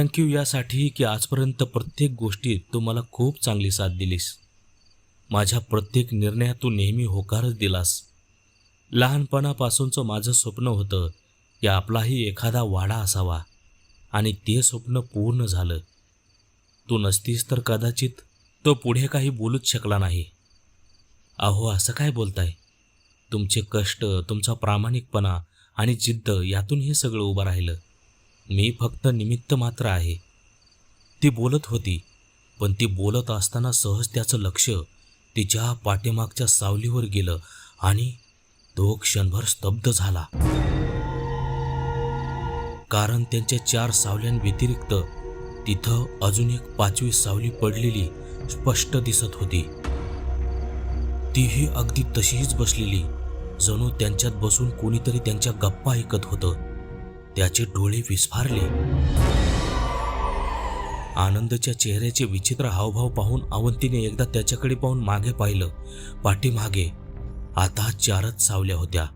Thank you यासाठी की आजपर्यंत प्रत्येक गोष्टीत तू मला खूप चांगली साथ दिलीस. माझ्या प्रत्येक निर्णयात तू नेहमी होकारच दिलास. लहानपणापासूनचं माझं स्वप्न होतं की आपलाही एखादा वाडा असावा आणि ते स्वप्न पूर्ण झालं. तू नसतीस तर कदाचित तो पुढे काही बोलूच शकला नाही. अहो असं काय बोलताय? तुमचे कष्ट तुमचा प्रामाणिकपणा आणि जिद्द यातून हे सगळं उभं राहिलं. मी फक्त निमित्त मात्र आहे. ती बोलत होती पण ती बोलत असताना सहज त्याचं लक्ष तिच्या पाठीमागच्या सावलीवर गेलं आणि तो क्षणभर स्तब्ध झाला. कारण त्यांच्या चार सावल्यांव्यतिरिक्त तिथं अजून एक पाचवी सावली पडलेली स्पष्ट दिसत होती. तीही अगदी तशीच बसलेली जणू त्यांच्यात बसून कोणीतरी त्यांच्या गप्पा ऐकत होतं. त्याचे डोळे विस्फारले. आनंदच्या चेहऱ्याचे विचित्र हावभाव पाहून अवंतीने एकदा त्याच्याकडे पाहून मागे पाहिलं. पाठीमागे आता चारच सावल्या होत्या.